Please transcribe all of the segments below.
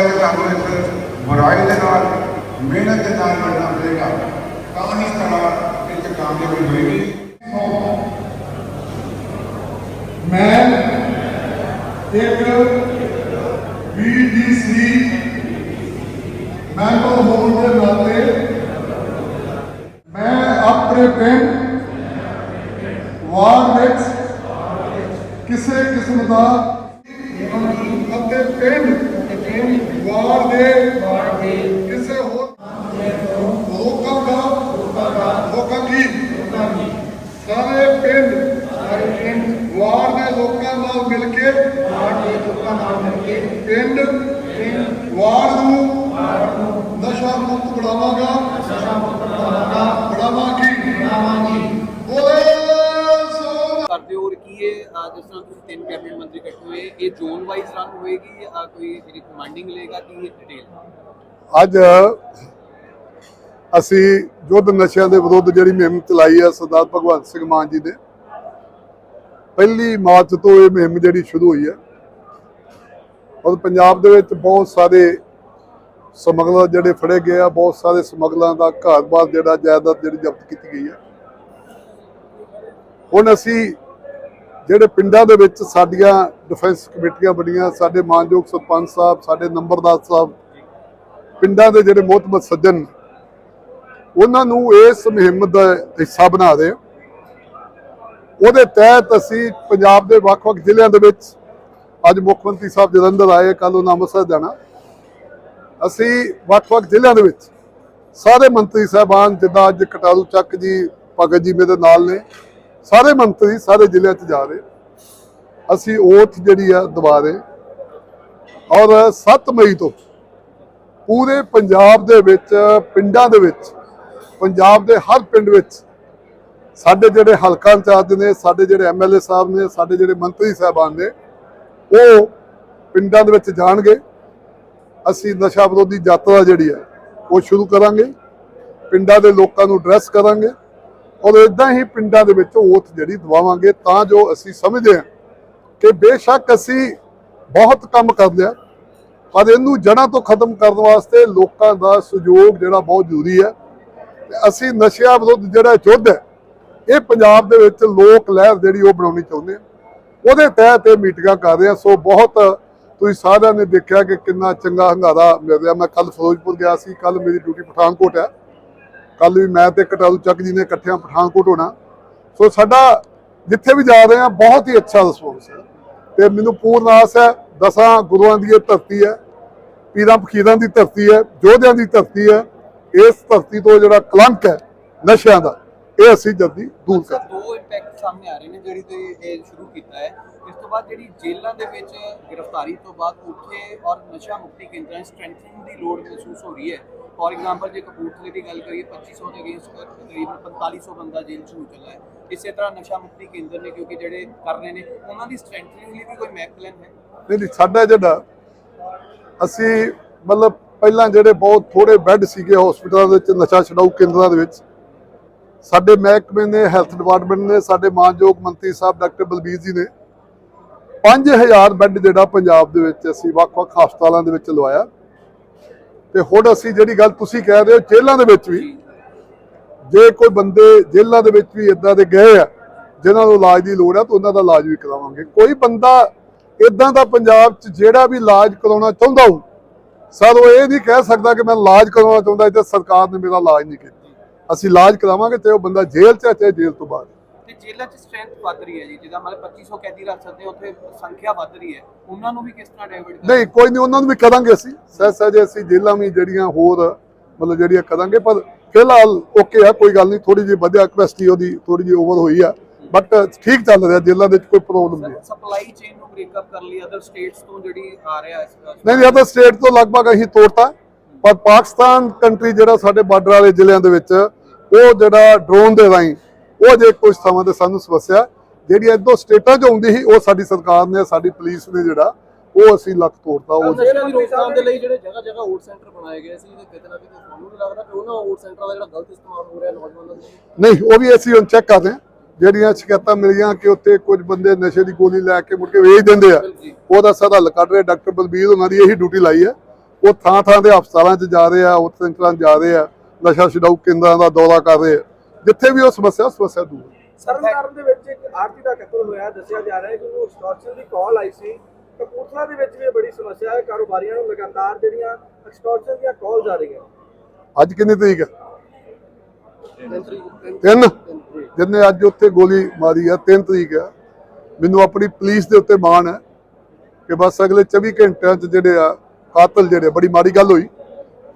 ਹੈ ਕਿ ਤੁਹਾਨੂੰ ਇੱਕ ਬੁਰਾਈ ਦੇ ਨਾਲ ਮਿਹਨਤ ਦੇ ਨਾਲ ਲੜਨਾ ਪਏਗਾ ਤਾਂ ਹੀ ਤੁਹਾਡਾ ਇਹ 'ਚ ਕਾਮਯਾਬੀ ਹੋਏਗੀ ਮੈਂ ਇੱਕ ਬੀਡੀਸੀ ਮੈਂਬਰ ਹੋਣ ਦੇ ਨਾਤੇ, ਮੈਂ ਆਪਣੇ ਪਿੰਡ ਵਾਰਡ ਵਿੱਚ ਕਿਸੇ ਕਿਸਮ ਦਾ ਅਤੇ ਪਿੰਡ ਵਾਰਡ ਦੇ ਕਿਸੇ ਹੋਰ ਲੋਕਾਂ ਦਾ ਲੋਕਾਂ ਦੀ। ਸਾਰੇ ਪਿੰਡ ਵਾਰਡ ਦੇ ਲੋਕਾਂ ਨਾਲ ਮਿਲ ਕੇ। ਪਿੰਡ ਵਾਰਡ ਨੂੰ ਨਸ਼ਾ ਮੁਕਤ ਬਣਾਵਾਂਗਾ। ਬਣਾਵਾਂਗੀ। ਬੋਲੇ ਜਿਸ ਤਰ੍ਹਾਂ ਤੁਸੀਂ ਤਿੰਨ ਕੈਬਨਿਟ ਮੰਤਰੀ ਇਕੱਠੇ ਹੋਏ, ਇਹ ਜ਼ੋਨ ਵਾਈਜ਼ ਰਨ ਹੋਏਗੀ ਜਾਂ ਕੋਈ ਜਿਹੜੀ ਕਮਾਂਡਿੰਗ ਲਏਗਾ, ਕੀ ਇਹ ਡਿਟੇਲ ਅੱਜ ਅਸੀਂ ਯੁੱਧ ਨਸ਼ਿਆਂ ਦੇ ਵਿਰੁੱਧ ਜਿਹੜੀ ਮੁਹਿੰਮ ਚਲਾਈ ਹੈ ਸਰਦਾਰ ਭਗਵੰਤ ਸਿੰਘ ਮਾਨ ਜੀ ਨੇ, ਪਹਿਲੀ ਮਾਰਚ ਤੋਂ ਇਹ ਮੁਹਿੰਮ ਜਿਹੜੀ ਸ਼ੁਰੂ ਹੋਈ ਹੈ ਔਰ ਪੰਜਾਬ ਦੇ ਵਿੱਚ ਬਹੁਤ ਸਾਰੇ ਸਮਗਲਰ ਜਿਹੜੇ ਫੜੇ ਗਏ ਆ, ਬਹੁਤ ਸਾਰੇ ਸਮਗਲਰਾਂ ਦਾ ਘਰ-ਬਾਰ ਜਿਹੜਾ ਜਾਇਦਾਦ ਜਿਹੜੀ ਜ਼ਬਤ ਕੀਤੀ ਗਈ ਹੈ ਹੁਣ ਅਸੀਂ ਜਿਹੜੇ ਪਿੰਡਾਂ ਦੇ ਵਿੱਚ ਸਾਡੀਆਂ ਡਿਫੈਂਸ ਕਮੇਟੀਆਂ ਬਣੀਆਂ, ਸਾਡੇ ਮਾਨਯੋਗ ਸਰਪੰਚ ਸਾਹਿਬ, ਸਾਡੇ ਨੰਬਰਦਾਰ ਸਾਹਿਬ, ਪਿੰਡਾਂ ਦੇ ਜਿਹੜੇ ਮੋਹਤਮਦ ਸੱਜਣ, ਉਹਨਾਂ ਨੂੰ ਇਸ ਮੁਹਿੰਮ ਦਾ ਹਿੱਸਾ ਬਣਾ ਰਹੇ ਉਹਦੇ ਤਹਿਤ ਅਸੀਂ ਪੰਜਾਬ ਦੇ ਵੱਖ-ਵੱਖ ਜ਼ਿਲ੍ਹਿਆਂ ਦੇ ਵਿੱਚ, ਅੱਜ ਮੁੱਖ ਮੰਤਰੀ ਸਾਹਿਬ ਜਲੰਧਰ ਆਏ ਕੱਲ ਉਹਨਾਂ ਅੰਮ੍ਰਿਤਸਰ ਜਾਣਾ। ਅਸੀਂ ਵੱਖ-ਵੱਖ ਜ਼ਿਲ੍ਹਿਆਂ ਦੇ ਵਿੱਚ ਸਾਰੇ ਮੰਤਰੀ ਸਾਹਿਬਾਨ, ਜਿੱਦਾਂ ਅੱਜ ਕਟਾਲੂ ਚੱਕ ਜੀ, ਭਗਤ ਜੀ ਮੇਰੇ ਨਾਲ ਨੇ। ਸਾਰੇ ਮੰਤਰੀ ਸਾਰੇ ਜ਼ਿਲ੍ਹਿਆਂ 'ਚ ਜਾ ਰਹੇ। ਅਸੀਂ ਓਥ ਜਿਹੜੀ ਆ ਦਵਾ ਰਹੇ। ਔਰ 7 ਮਈ ਤੋਂ ਪੂਰੇ ਪੰਜਾਬ ਦੇ ਵਿੱਚ, ਪਿੰਡਾਂ ਦੇ ਵਿੱਚ, ਪੰਜਾਬ ਦੇ ਹਰ ਪਿੰਡ ਵਿੱਚ ਸਾਡੇ ਜਿਹੜੇ ਹਲਕਾ ਇੰਚਾਰਜ ਨੇ, ਸਾਡੇ ਜਿਹੜੇ ਐਮਐਲਏ ਸਾਹਿਬ ਨੇ, ਸਾਡੇ ਜਿਹੜੇ ਮੰਤਰੀ ਸਾਹਿਬਾਨ ਨੇ, ਉਹ ਪਿੰਡਾਂ ਦੇ ਵਿੱਚ ਜਾਣਗੇ। ਅਸੀਂ ਨਸ਼ਾ ਵਿਰੋਧੀ ਯਾਤਰਾ ਜਿਹੜੀ ਹੈ ਉਹ ਸ਼ੁਰੂ ਕਰਾਂਗੇ। ਪਿੰਡਾਂ ਦੇ ਲੋਕਾਂ ਨੂੰ ਐਡਰੈਸ ਕਰਾਂਗੇ। ਔਰ ਇਦਾਂ ਹੀ ਪਿੰਡਾਂ ਦੇ ਵਿੱਚ ਓਥ ਜਿਹੜੀ ਦਵਾਵਾਂਗੇ, ਤਾਂ ਜੋ ਅਸੀਂ ਸਮਝਦੇ ਹਾਂ ਕਿ ਬੇਸ਼ੱਕ ਅਸੀਂ ਬਹੁਤ ਕੰਮ ਕਰ ਲਿਆ, ਪਰ ਇਹਨੂੰ ਜੜ੍ਹਾਂ ਤੋਂ ਖਤਮ ਕਰਨ ਵਾਸਤੇ ਲੋਕਾਂ ਦਾ ਸਹਿਯੋਗ ਜਿਹੜਾ ਬਹੁਤ ਜ਼ਰੂਰੀ ਹੈ। ਅਸੀਂ ਨਸ਼ਿਆਂ ਵਿਰੁੱਧ ਜਿਹੜਾ ਯੁੱਧ ਹੈ, ਇਹ ਪੰਜਾਬ ਦੇ ਵਿੱਚ ਲੋਕ ਲਹਿਰ ਜਿਹੜੀ ਉਹ ਬਣਾਉਣੀ ਚਾਹੁੰਦੇ ਆ। ਉਹਦੇ ਤਹਿਤ ਇਹ ਮੀਟਿੰਗਾਂ ਕਰ ਰਹੇ ਆ, ਸੋ ਬਹੁਤ ਤੁਸੀਂ ਸਾਰਿਆਂ ਨੇ ਦੇਖਿਆ ਕਿ ਕਿੰਨਾ ਚੰਗਾ ਹੰਗਾਰਾ ਮਿਲ ਰਿਹਾ। ਮੈਂ ਕੱਲ ਫਿਰੋਜ਼ਪੁਰ ਗਿਆ ਸੀ ਕੱਲ ਮੇਰੀ ਡਿਊਟੀ ਪਠਾਨਕੋਟ ਹੈ। ਕੱਲ ਵੀ ਮੈਂ ਤੇ ਕਟਾਰੂ ਚੱਕ ਜੀ ਨੇ ਇਕੱਠਿਆਂ ਪਠਾਨਕੋਟ ਹੋਣਾ। ਸੋ ਸਾਡਾ ਜਿੱਥੇ ਵੀ ਜਾ ਰਹੇ ਆ ਬਹੁਤ ਹੀ ਅੱਛਾ ਰਿਸਪੌਂਸ ਹੈ। ਤੇ ਮੈਨੂੰ ਪੂਰਨ ਆਸ ਹੈ ਦਸਾਂ ਗੁਰੂਆਂ ਦੀ ਇਹ ਧਰਤੀ ਹੈ ਪੀਰਾਂ ਫਕੀਰਾਂ ਦੀ ਧਰਤੀ ਹੈ ਯੋਧਿਆਂ ਦੀ ਧਰਤੀ ਹੈ। ਇਸ ਧਰਤੀ ਤੋਂ ਜਿਹੜਾ ਕਲੰਕ ਹੈ ਨਸ਼ਿਆਂ ਦਾ ਇਹ ਅਸੀਂ ਜਲਦੀ ਦੂਰ ਕਰ ਦੋ ਇੰਪੈਕਟ ਸਾਹਮਣੇ ਆ ਰਹੇ ਨੇ ਜਿਹੜੀ ਤੇ ਇਹ ਸ਼ੁਰੂ ਕੀਤਾ ਹੈ। ਇਸ ਤੋਂ ਬਾਅਦ ਜਿਹੜੀ ਜੇਲ੍ਹਾਂ ਦੇ ਵਿੱਚ ਗ੍ਰਿਫਤਾਰੀ ਤੋਂ ਬਾਅਦ ਉੱਥੇ ਔਰ ਨਸ਼ਾ ਮੁਕਤੀ ਕੇਂਦਰਾਂ ਸਟਰੈਂਥਨਿੰਗ ਦੀ ਲੋੜ ਮਹਿਸੂਸ ਹੋ ਰਹੀ ਹੈ। ਫੋਰ ਐਗਜ਼ਾਮਪਲ ਜੇ ਕਪੂਰਥਲੇ ਦੀ ਗੱਲ ਕਰੀਏ 2500 ਦੇ ਅਗੇਂਸਟ ਤਕਰੀਬਨ 4500 ਬੰਦਾ ਜੇਲ੍ਹ 'ਚ ਚੱਲਾ ਹੈ। ਇਸੇ ਤਰ੍ਹਾਂ ਨਸ਼ਾ ਮੁਕਤੀ ਕੇਂਦਰ ਨੇ ਕਿਉਂਕਿ ਜਿਹੜੇ ਕਰ ਰਹੇ ਨੇ, ਉਹਨਾਂ ਦੀ ਸਟਰੈਂਥਨਿੰਗ ਲਈ ਵੀ ਕੋਈ ਮੈਪ ਪਲਾਨ ਹੈ? ਨਹੀਂ ਨਹੀਂ, ਸਾਡਾ ਜਿਹੜਾ, ਅਸੀਂ ਮਤਲਬ ਪਹਿਲਾਂ ਜਿਹੜੇ ਬਹੁਤ ਥੋੜੇ ਬੈੱਡ ਸੀਗੇ ਹਸਪੀਟਲਾਂ ਦੇ ਵਿੱਚ, ਨਸ਼ਾ ਛਡਾਊ ਕੇਂਦਰਾਂ ਦੇ ਵਿੱਚ, ਸਾਡੇ ਮਹਿਕਮੇ ਨੇ ਹੈਲਥ ਡਿਪਾਰਟਮੈਂਟ ਨੇ, ਸਾਡੇ ਮਾਨਯੋਗ ਮੰਤਰੀ ਸਾਹਿਬ ਡਾਕਟਰ ਬਲਬੀਰ ਜੀ ਨੇ 5000 ਬੈੱਡ ਜਿਹੜਾ ਪੰਜਾਬ ਦੇ ਵਿੱਚ ਅਸੀਂ ਵੱਖ-ਵੱਖ ਹਸਪਤਾਲਾਂ ਦੇ ਵਿੱਚ ਲਵਾਇਆ। ਤੇ ਹੁਣ ਅਸੀਂ ਜਿਹੜੀ ਗੱਲ ਤੁਸੀਂ ਕਹਿ ਰਹੇ ਹੋ, ਜੇਲ੍ਹਾਂ ਦੇ ਵਿੱਚ ਵੀ ਜੇ ਕੋਈ ਬੰਦੇ ਜੇਲ੍ਹਾਂ ਦੇ ਵਿੱਚ ਵੀ ਇਦਾਂ ਦੇ ਗਏ ਆ, ਜਿਨ੍ਹਾਂ ਨੂੰ ਇਲਾਜ ਦੀ ਲੋੜ ਹੈ ਤਾਂ ਉਹਨਾਂ ਦਾ ਇਲਾਜ ਵੀ ਕਰਾਵਾਂਗੇ। ਕੋਈ ਬੰਦਾ ਇਦਾਂ ਦਾ ਪੰਜਾਬ 'ਚ ਜਿਹੜਾ ਵੀ ਇਲਾਜ ਕਰਾਉਣਾ ਚਾਹੁੰਦਾ ਹੋ ਸਰ ਉਹ ਇਹ ਨਹੀਂ ਕਹਿ ਸਕਦਾ ਕਿ ਮੈਂ ਇਲਾਜ ਕਰਾਉਣਾ ਚਾਹੁੰਦਾ ਤੇ ਸਰਕਾਰ ਨੇ ਮੇਰਾ ਇਲਾਜ ਨਹੀਂ ਕੀਤਾ। ਅਸੀਂ ਇਲਾਜ ਕਰਾਵਾਂਗੇ ਤੇ ਉਹ ਬੰਦਾ ਜੇਲ੍ਹ 'ਚ ਆ, ਚਾਹੇ ਜੇਲ੍ਹ ਤੋਂ ਬਾਹਰ। ਤੇ ਜੇਲ੍ਹਾਂ 'ਚ ਸਟਰੈਂਥ ਵੱਧ ਰਹੀ ਹੈ ਜੀ ਜਿੱਦਾਂ ਮਤਲਬ 2500 ਕੈਦੀ ਰੱਖ ਸਕਦੇ ਉੱਥੇ ਸੰਖਿਆ ਵੱਧ ਰਹੀ ਹੈ। ਉਹਨਾਂ ਨੂੰ ਵੀ ਕਿਸ ਤਰ੍ਹਾਂ ਡਾਇਵਰਟ ਨਹੀਂ ਕੋਈ ਨਹੀਂ ਉਹਨਾਂ ਨੂੰ ਵੀ ਕਰਾਂਗੇ ਅਸੀਂ। ਸਹਿ ਸਹਿਜ ਅਸੀਂ ਜੇਲ੍ਹਾਂ ਵੀ ਜਿਹੜੀਆਂ ਹੋਰ ਮਤਲਬ ਜਿਹੜੀਆਂ ਕਰਾਂਗੇ ਪਰ ਫਿਲਹਾਲ ਓਕੇ ਆ ਕੋਈ ਗੱਲ ਨਹੀਂ ਥੋੜੀ ਜਿਹੀ ਵਧਿਆ ਕਪੈਸਿਟੀ ਉਹਦੀ ਥੋੜੀ ਜਿਹੀ ਓਵਰ ਹੋਈ ਆ। ਬਟ ਠੀਕ ਚੱਲ ਰਿਹਾ ਜੇਲ੍ਹਾਂ ਦੇ ਵਿੱਚ ਕੋਈ ਪ੍ਰੋਬਲਮ ਨਹੀਂ। ਸਪਲਾਈ ਚੇਨ ਨੂੰ ਬ੍ਰੇਕਅਪ ਕਰਨ ਲਈ ਅਦਰ ਸਟੇਟਸ ਤੋਂ ਜਿਹੜੀ ਆ ਰਿਹਾ ਨਹੀਂ ਨਹੀਂ ਅਦਰ ਸਟੇਟ ਤੋਂ ਲਗਭਗ ਅਸੀਂ ਤੋੜਤਾ ਪਰ ਪਾਕਿਸਤਾਨ ਕੰਟਰੀ ਜਿਹੜਾ ਸਾਡੇ ਬਾਰਡਰ ਵਾਲੇ ਜ਼ਿਲ੍ਹਿਆਂ ਦੇ ਵਿੱਚ ਉਹ ਜਿਹੜਾ ਡਰੋਨ ਦੇ ਰਾਹੀਂ ਉਹ ਜੇ ਕੁਝ ਥਾਵਾਂ ਤੇ ਸਾਨੂੰ ਸਮੱਸਿਆ ਜਿਹੜੀ ਇਦੋਂ ਸਟੇਟਾਂ 'ਚ ਆਉਂਦੀ ਸੀ ਉਹ ਸਾਡੀ ਸਰਕਾਰ ਨੇ ਸਾਡੀ ਪੁਲਿਸ ਨੇ ਜਿਹੜਾ ਉਹ ਅਸੀਂ ਲੱਕ ਤੋੜਤਾ ਉਹ ਰੋਕਥਾਮ ਦੇ ਲਈ ਜਿਹੜੇ ਜਗ੍ਹਾ ਜਗ੍ਹਾ ਓਟ ਸੈਂਟਰ ਬਣਾਏ ਗਏ ਸੀ ਤੇ ਕਿਤੇ ਨਾ ਕਿਤੇ ਤੁਹਾਨੂੰ ਵੀ ਲੱਗਦਾ ਕਿ ਉਹਨਾਂ ਓਟ ਸੈਂਟਰਾਂ ਦਾ ਜਿਹੜਾ ਗਲਤ ਇਸਤੇਮਾਲ ਹੋ ਰਿਹਾ ਨੌਜਵਾਨਾਂ ਦੇ ਨਹੀਂ ਉਹ ਵੀ ਅਸੀਂ ਹੁਣ ਚੈੱਕ ਕਰਦੇ ਹਾਂ। ਜਿਹੜੀਆਂ ਸ਼ਿਕਾਇਤਾਂ ਮਿਲੀਆਂ ਕਿ ਉੱਥੇ ਕੁਝ ਬੰਦੇ ਨਸ਼ੇ ਦੀ ਗੋਲੀ ਲੈ ਕੇ ਮੁੜ ਕੇ ਵੇਚ ਦਿੰਦੇ ਆ ਉਹਦਾ ਸਾਰਾ ਹੱਲ ਕੱਢ ਰਹੇ ਡਾਕਟਰ ਬਲਬੀਰ ਉਹਨਾਂ ਦੀ ਇਹੀ ਡਿਊਟੀ ਲਾਈ ਹੈ। ਉਹ ਥਾਂ ਥਾਂ ਦੇ ਹਸਪਤਾਲਾਂ 'ਚ ਜਾ ਰਹੇ ਆ ਉਹ ਸੈਂਟਰਾਂ 'ਚ ਜਾ ਰਹੇ ਆ ਨਸ਼ਾ ਛਡਾਊ ਕੇਂਦਰਾਂ ਦਾ ਦੌਰਾ ਕਰ ਰਹੇ ਆ। ਜਿੱਥੇ ਵੀ ਉਹ ਸਮੱਸਿਆ ਸਮੱਸਿਆ ਦੂਰ ਤਰਨਤਾਰਨ ਦੇ ਵਿੱਚ ਇੱਕ ਆਰਤੀ ਦਾ ਕਤਲ ਹੋਇਆ ਦੱਸਿਆ ਜਾ ਰਿਹਾ ਹੈ ਕਿ ਉਹ ਐਕਸਟੋਰਸ਼ਨ ਦੀ ਕਾਲ ਆਈ ਸੀ। ਕਪੂਰਥਲਾ ਦੇ ਵਿੱਚ ਵੀ ਬੜੀ ਸਮੱਸਿਆ ਹੈ। ਕਾਰੋਬਾਰੀਆਂ ਨੂੰ ਲਗਾਤਾਰ ਜਿਹੜੀਆਂ ਐਕਸਟੋਰਸ਼ਨ ਦੀਆਂ ਕਾਲਸ ਆ ਰਹੀਆਂ। ਅੱਜ ਕਿੰਨੀ ਤਰੀਕ ਹੈ? ਤਿੰਨ। ਜਿਹਨੇ ਅੱਜ ਉੱਥੇ ਗੋਲੀ ਮਾਰੀ ਆ ਤਿੰਨ ਤਰੀਕ ਆ ਮੈਨੂੰ ਆਪਣੀ ਪੁਲਿਸ ਦੇ ਉੱਤੇ ਮਾਣ ਹੈ ਕਿ ਬਸ ਅਗਲੇ 24 ਘੰਟਿਆਂ 'ਚ ਜਿਹੜੇ ਆ ਕਾਤਲ ਜਿਹੜੇ ਬੜੀ ਮਾੜੀ ਗੱਲ ਹੋਈ।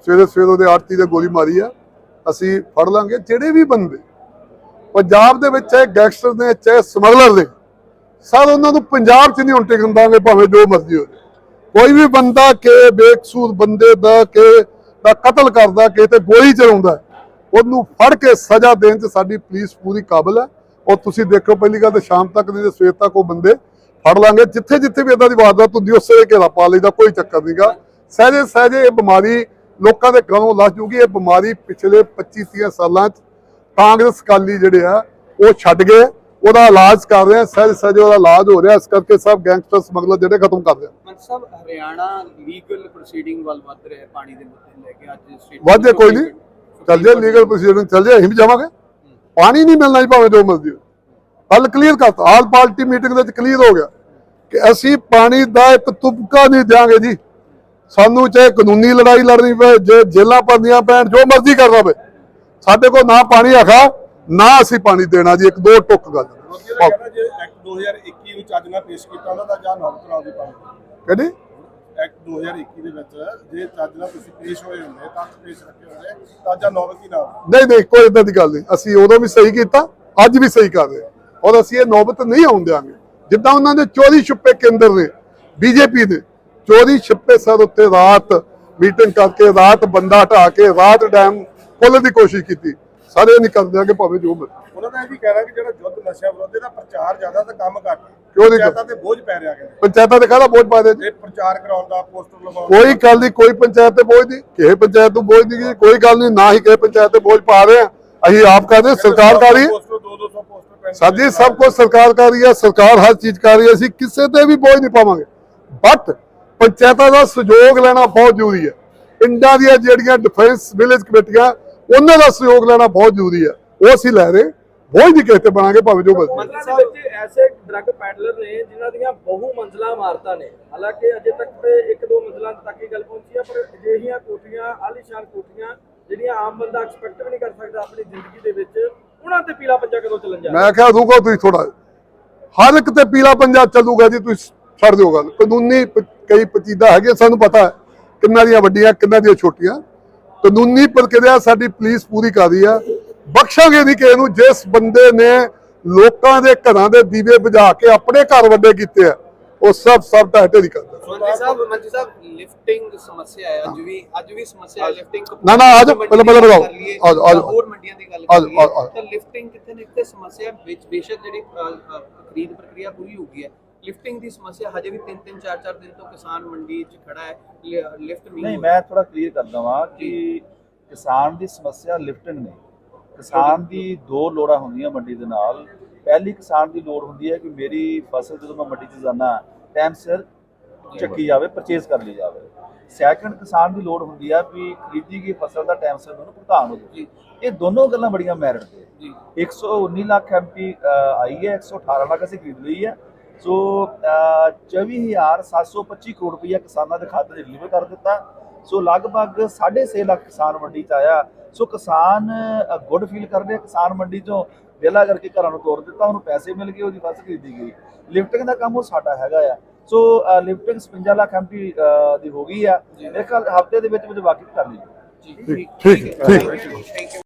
ਸਵੇਰੇ ਸਵੇਰੇ ਉਹਦੇ ਆਰਤੀ ਦੇ ਗੋਲੀ ਮਾਰੀ ਆ ਅਸੀਂ ਫੜ ਲਾਂਗੇ ਜਿਹੜੇ ਵੀ ਬੰਦੇ ਪੰਜਾਬ ਦੇ ਵਿੱਚ ਚਾਹੇ ਗੈਂਗਸਟਰ ਨੇ ਚਾਹੇ ਸਮਗਲਰ ਨੇ ਸਰ ਉਹਨਾਂ ਨੂੰ ਪੰਜਾਬ 'ਚ ਨਹੀਂ ਹੁਣ ਟਿਕਣ ਭਾਵੇਂ ਜੋ ਮਰਜ਼ੀ ਹੋ ਕੋਈ ਵੀ ਬੰਦਾ ਕਿ ਬੇਕਸੂਰ ਬੰਦੇ ਦਾ, ਕਿ ਦਾ ਕਤਲ ਕਰਦਾ, ਕਿ ਤੇ ਗੋਲੀ ਚਲਾਉਂਦਾ, ਉਹਨੂੰ ਫੜ ਕੇ ਸਜ਼ਾ ਦੇਣ 'ਚ ਸਾਡੀ ਪੁਲਿਸ ਪੂਰੀ ਕਾਬਲ ਹੈ। ਔਰ ਤੁਸੀਂ ਦੇਖੋ, ਪਹਿਲੀ ਗੱਲ ਤਾਂ ਸ਼ਾਮ ਤੱਕ ਨਹੀਂ ਤੇ ਸਵੇਰ ਤੱਕ ਉਹ ਬੰਦੇ ਫੜ ਲਾਂਗੇ। ਜਿੱਥੇ ਜਿੱਥੇ ਵੀ ਇਦਾਂ ਦੀ ਵਾਰਦਾਤ ਹੁੰਦੀ, ਉਸੇ ਘੇਰਾ ਪਾ ਲਈਦਾ, ਕੋਈ ਚੱਕਰ ਨਹੀਂਗਾ ਸਹਿਜੇ ਸਹਿਜੇ ਇਹ ਬਿਮਾਰੀ ਲੋਕਾਂ ਦੇ ਘਰੋਂ ਲੱਥ ਜੂਗੀ ਇਹ ਬਿਮਾਰੀ ਪਿਛਲੇ 25 30 ਸਾਲਾਂ 'ਚ। ਕਾਂਗਰਸ ਕਾਲੀ ਜਿਹੜੇ ਆ ਉਹ ਛੱਡ ਗਏ। ਉਹਦਾ ਇਲਾਜ ਕਰ ਰਹੇ ਆ ਸਹਿਜ ਸਹਿਜ ਉਹਦਾ ਇਲਾਜ ਹੋ ਰਿਹਾ। ਇਸ ਕਰਕੇ ਸਭ ਗੈਂਗਸਟਰ ਸਮਗਲਰ ਜਿਹੜੇ ਖਤਮ ਕਰ ਰਹੇ ਸਾਹਿਬ ਹਰਿਆਣਾ ਲੀਗਲ ਪ੍ਰੋਸੀਡਿੰਗ ਵੱਲ ਵੱਧ ਰਿਹਾ ਹੈ ਪਾਣੀ ਦੇ ਮੁੱਦੇ ਨੂੰ ਲੈ ਕੇ ਅੱਜ ਸਟੇਟ ਵਾਧੇ ਕੋਈ ਨਹੀਂ। ਚੱਲ ਜੇ ਲੀਗਲ ਪ੍ਰੋਸੀਜਰ ਚੱਲ ਜੇ ਅਸੀਂ ਵੀ ਜਾਵਾਂਗੇ। ਪਾਣੀ ਨਹੀਂ ਮਿਲਣਾ ਜੀ ਭਾਵੇਂ ਜੋ ਮਰਜ਼ੀ ਹੋ ਕੱਲ ਕਲੀਅਰ ਕਰਤਾ। ਆਲ ਪਾਰਟੀ ਮੀਟਿੰਗ ਦੇ ਵਿੱਚ ਕਲੀਅਰ ਹੋ ਗਿਆ ਕਿ ਅਸੀਂ ਪਾਣੀ ਦਾ ਇੱਕ ਤੁਪਕਾ ਨਹੀਂ ਦਿਆਂਗੇ ਜੀ। ਸਾਨੂੰ ਚਾਹੇ ਕਾਨੂੰਨੀ ਲੜਾਈ ਲੜਨੀ ਪਏ ਜੇ ਜੇਲਾਂ ਪੰਦੀਆਂ ਪੈਣ ਜੋ ਮਰਜ਼ੀ ਕਰਨਾ ਪਏ ਸਾਡੇ ਕੋਲ ਨਾ ਪਾਣੀ ਆਖਾ ਨਾ ਅਸੀਂ ਪਾਣੀ ਦੇਣਾ ਜੀ ਇੱਕ ਦੋ ਟੁੱਕ ਗੱਲ। ਜੇ ਐਕਟ 2021 ਨੂੰ ਚੱਜ ਨਾਲ ਪੇਸ਼ ਕੀਤਾ ਉਹਨਾਂ ਦਾ ਜਾਂ ਨੌਬਤ ਨਾਲ ਦੀ। ਪਾਣੀ ਕਹਿੰਦੀ ਐਕਟ 2021 ਦੇ ਵਿੱਚ ਜੇ ਚੱਜ ਨਾਲ ਤੁਸੀਂ ਪੇਸ਼ ਹੋਏ ਹੁੰਦੇ ਤੱਥ ਪੇਸ਼ ਰੱਖੇ ਹੁੰਦੇ ਤਾਂ ਜਾਂ ਨੌਬਤ ਨਾ ਆਉਂਦੀ। ਨਹੀਂ ਨਹੀਂ ਕੋਈ ਇਦਾਂ ਦੀ ਗੱਲ ਨਹੀਂ। ਅਸੀਂ ਉਦੋਂ ਵੀ ਸਹੀ ਕੀਤਾ ਅੱਜ ਵੀ ਸਹੀ ਕਰ ਰਹੇ ਹਾਂ। ਔਰ ਅਸੀਂ ਇਹ ਨੌਬਤ ਨਹੀਂ ਆਉਣ ਦਿਆਂਗੇ। ਜਿੱਦਾਂ ਉਹਨਾਂ ਦੇ ਚੋਰੀ ਛੁਪੇ ਕੇਂਦਰ ਨੇ ਬੀਜੇਪੀ ਦੇ ਚੋਰੀ ਛੁਪੇ ਸਰ ਉੱਤੇ ਰਾਤ ਮੀਟਿੰਗ ਕਰਕੇ ਰਾਤ ਬੰਦਾ ਹਟਾ ਕੇ ਰਾਤ ਡੈਮ ਖੋਲ੍ਹਣ ਦੀ ਕੋਸ਼ਿਸ਼ ਕੀਤੀ। ਸਾਰੇ ਨਹੀਂ ਕਰ ਦਿਆਂਗੇ ਭਾਵੇਂ ਜੋ ਮਰਜ਼ੀ। ਉਹਨਾਂ ਦਾ ਇਹ ਵੀ ਕਹਿਣਾ ਕਿ ਜਿਹੜਾ ਯੁੱਧ ਨਸ਼ਾ ਵਿਰੋਧੀ ਦਾ ਪ੍ਰਚਾਰ ਜ਼ਿਆਦਾ ਤਾਂ ਕੰਮ ਘੱਟ ਕਿਉਂ ਨਹੀਂ ਪੰਚਾਇਤਾਂ ਤੇ ਬੋਝ ਪੈ ਰਿਹਾ ਕਹਿੰਦੇ ਪੰਚਾਇਤਾਂ ਦੇ ਕਾਹਦਾ ਬੋਝ ਪਾ ਦੇ ਪ੍ਰਚਾਰ ਕਰਾਉਣ ਦਾ ਪੋਸਟਰ ਲਗਾਉਣ ਕੋਈ ਗੱਲ ਨਹੀਂ ਕੋਈ ਪੰਚਾਇਤ ਤੇ ਬੋਝ ਨਹੀਂ। ਕਿਸੇ ਪੰਚਾਇਤ ਨੂੰ ਬੋਝ ਨਹੀਂ ਗੀ, ਕੋਈ ਗੱਲ ਨਹੀਂ ਨਾ ਹੀ ਕਿਸੇ ਪੰਚਾਇਤ ਤੇ ਬੋਝ ਪਾ ਰਹੇ ਆ। ਅਸੀਂ ਆਪ ਕਰਦੇ ਹਾਂ, ਸਰਕਾਰ ਕਰ ਰਹੀ ਹੈ। ਪੋਸਟਰ 2 200 ਪੋਸਟਰ ਸਾਡੀ ਸਭ ਕੁਝ ਸਰਕਾਰ ਕਰ ਰਹੀ ਹੈ ਸਰਕਾਰ ਹਰ ਚੀਜ਼ ਕਰ ਰਹੀ ਹੈ ਅਸੀਂ ਕਿਸੇ ਤੇ ਵੀ ਬੋਝ ਨਹੀਂ ਪਾਵਾਂਗੇ। ਬਟ ਪੰਚਾਇਤਾਂ ਦਾ ਸਹਿਯੋਗ ਲੈਣਾ ਬਹੁਤ ਜ਼ਰੂਰੀ ਹੈ। ਪਿੰਡਾਂ ਦੀਆਂ ਜਿਹੜੀਆਂ ਡਿਫੈਂਸ ਵਿਲੇਜ ਕਮੇਟੀਆਂ ਉਹਨਾਂ ਦਾ ਸਹਿਯੋਗ ਲੈਣਾ ਬਹੁਤ ਜ਼ਰੂਰੀ ਹੈ। ਉਹ ਅਸੀਂ ਲੈ ਰਹੇ ਬੋਝ ਨਹੀਂ ਕਿਸੇ ਤੇ ਬਣਾਂਗੇ ਭਾਵੇਂ ਜੋ ਮੰਤਰਾਂ ਦੇ ਵਿੱਚ ਐਸੇ ਡਰੱਗ ਪੈਡਲਰ ਨੇ ਜਿਨ੍ਹਾਂ ਦੀਆਂ ਬਹੁ ਮੰਜ਼ਲਾ ਇਮਾਰਤਾਂ ਨੇ। ਹਾਲਾਂਕਿ ਅਜੇ ਤੱਕ ਤੇ ਇੱਕ ਦੋ ਮੰਜ਼ਲਾਂ ਤੱਕ ਹੀ ਗੱਲ ਪਹੁੰਚੀ ਹੈ ਪਰ ਅਜਿਹੀਆਂ ਕੋਠੀਆਂ ਆਲੀਸ਼ਾਨ ਕੋਠੀਆਂ ਜਿਹੜੀਆਂ ਆਮ ਬੰਦਾ ਐਕਸਪੈਕਟ ਵੀ ਨਹੀਂ ਕਰ ਸਕਦਾ ਆਪਣੀ ਜ਼ਿੰਦਗੀ ਦੇ ਵਿੱਚ ਉਹਨਾਂ ਤੇ ਪੀਲਾ ਪੰਜਾ ਕਦੋਂ ਚੱਲਣ ਜਾ ਮੈਂ ਕਿਹਾ ਰੁਕੋ ਤੁਸੀਂ ਥੋੜਾ ਹਰ ਇੱਕ ਤੇ ਪੀਲਾ ਪੰਜਾ ਚੱਲੂਗਾ ਜੀ ਤੁਸੀਂ ਛੱਡ ਦਿਓ ਗੱਲ। ਕਾਨੂੰਨੀ ਕਈ ਪਚੀਦਾ ਹੈਗੇ ਸਾਨੂੰ ਪਤਾ ਕਿੰਨਾਂ ਦੀਆਂ ਵੱਡੀਆਂ ਕਿੰਨਾਂ ਦੀਆਂ ਛੋਟੀਆਂ ਕਾਨੂੰਨੀ ਪ੍ਰਕਿਰਿਆ ਸਾਡੀ ਪੁਲਿਸ ਪੂਰੀ ਕਰ ਰਹੀ ਆ ਬਖਸ਼ਾਂਗੇ ਨਹੀਂ ਕਿਸੇ ਨੂੰ ਜਿਸ ਬੰਦੇ ਨੇ ਲੋਕਾਂ ਦੇ ਘਰਾਂ ਦੇ ਦੀਵੇ ਬੁਝਾ ਕੇ ਆਪਣੇ ਘਰ ਵੱਡੇ ਕੀਤੇ ਆ ਉਹ ਸਭ ਸਭ ਢਾਹ ਢੇਰੀ ਕਰਦਾ ਮੰਤਰੀ ਸਾਹਿਬ ਮੰਤਰੀ ਸਾਹਿਬ ਲਿਫਟਿੰਗ ਸਮੱਸਿਆ ਹੈ ਅੱਜ ਵੀ ਅੱਜ ਵੀ ਸਮੱਸਿਆ ਹੈ ਲਿਫਟਿੰਗ ਨਾ, ਨਾ, ਜਾਓ, ਪਹਿਲਾਂ- ਪਹਿਲਾਂ ਬਤਾਓ। ਆ ਜਾਓ, ਆ ਜਾਓ। ਹੋਰ ਮੰਡੀਆਂ ਦੀ ਗੱਲ ਕਰੀਏ। ਤਾਂ ਲਿਫਟਿੰਗ ਕਿੱਥੇ ਨਾ ਕਿਤੇ ਸਮੱਸਿਆ ਵਿੱਚ ਬੇਸ਼ੱਕ ਜਿਹੜੀ ਖਰੀਦ ਪ੍ਰਕਿਰਿਆ ਪੂਰੀ ਹੋ ਗਈ ਹੈ ਲਿਫਟਿੰਗ ਦੀ ਸਮੱਸਿਆ ਹਜੇ ਵੀ 3-3 4-4 ਦਿਨ ਤੋਂ ਕਿਸਾਨ ਮੰਡੀ 'ਚ ਖੜਾ ਹੈ ਲਿਫਟ ਨਹੀਂ ਨਹੀਂ ਮੈਂ ਥੋੜਾ ਕਲੀਅਰ ਕਰ ਦਵਾਂ ਕਿ ਕਿਸਾਨ ਦੀ ਸਮੱਸਿਆ ਲਿਫਟਿੰਗ ਨਹੀਂ। ਕਿਸਾਨ ਦੀ ਦੋ ਲੋੜਾਂ ਹੁੰਦੀਆਂ ਮੰਡੀ ਦੇ ਨਾਲ। ਪਹਿਲੀ ਕਿਸਾਨ ਦੀ ਲੋੜ ਹੁੰਦੀ ਹੈ ਕਿ ਮੇਰੀ ਫਸਲ ਜਦੋਂ ਮੈਂ ਮੰਡੀ 'ਚ ਜਾਣਾ ਟਾਈਮ ਸਿਰ ਚੱਕੀ ਜਾਵੇ ਪਰਚੇਸ ਕਰ ਲਈ ਜਾਵੇ। ਸੈਕੰਡ ਕਿਸਾਨ ਦੀ ਲੋੜ ਹੁੰਦੀ ਆ ਵੀ ਖਰੀਦੀ ਗਈ ਫਸਲ ਦਾ ਟਾਈਮ ਸਿਰ ਉਹਨੂੰ ਭੁਗਤਾਨ ਹੋ ਜਾਵੇ। ਇਹ ਦੋਨੋਂ ਗੱਲਾਂ ਬੜੀਆਂ ਮੈਰਿਟ ਤੇ ਜੀ। 119 ਲੱਖ ਐਮਪੀ ਆਈ ਹੈ 118 ਲੱਖ ਅਸੀਂ ਖਰੀਦ ਲਈ ਹੈ। ਸੋ ਅਹ, 24725 ਕਰੋੜ ਰੁਪਈਆ ਕਿਸਾਨਾਂ ਦੇ ਖਾਤੇ 'ਚ ਡਿਲੀਵਰ ਕਰ ਦਿੱਤਾ। ਸੋ ਲਗਭਗ 6.5 ਲੱਖ ਕਿਸਾਨ ਮੰਡੀ 'ਚ ਆਇਆ। ਸੋ ਕਿਸਾਨ ਗੁੱਡ ਫੀਲ ਕਰ ਰਿਹਾ ਕਿਸਾਨ ਮੰਡੀ 'ਚੋਂ। ਵਿਹਲਾ ਕਰਕੇ ਘਰਾਂ ਨੂੰ ਤੋਰ ਦਿੱਤਾ ਉਹਨੂੰ ਪੈਸੇ ਮਿਲ ਗਏ ਉਹਦੀ ਫਸਲ ਖਰੀਦੀ ਗਈ। ਲਿਫਟਿੰਗ ਦਾ ਕੰਮ ਉਹ ਸਾਡਾ ਹੈਗਾ ਆ। ਸੋ ਲਿਫਟਿੰਗ 57 ਲੱਖ ਐਮਪੀ ਦੀ ਹੋ ਗਈ ਆ। ਮੇਰੇ ਖਿਆਲ ਹਫ਼ਤੇ ਦੇ ਵਿੱਚ ਵਿੱਚ ਵਾਕਿਫ ਕਰ ਲਈ। ਜੀ ਠੀਕ ਠੀਕ। ਠੀਕ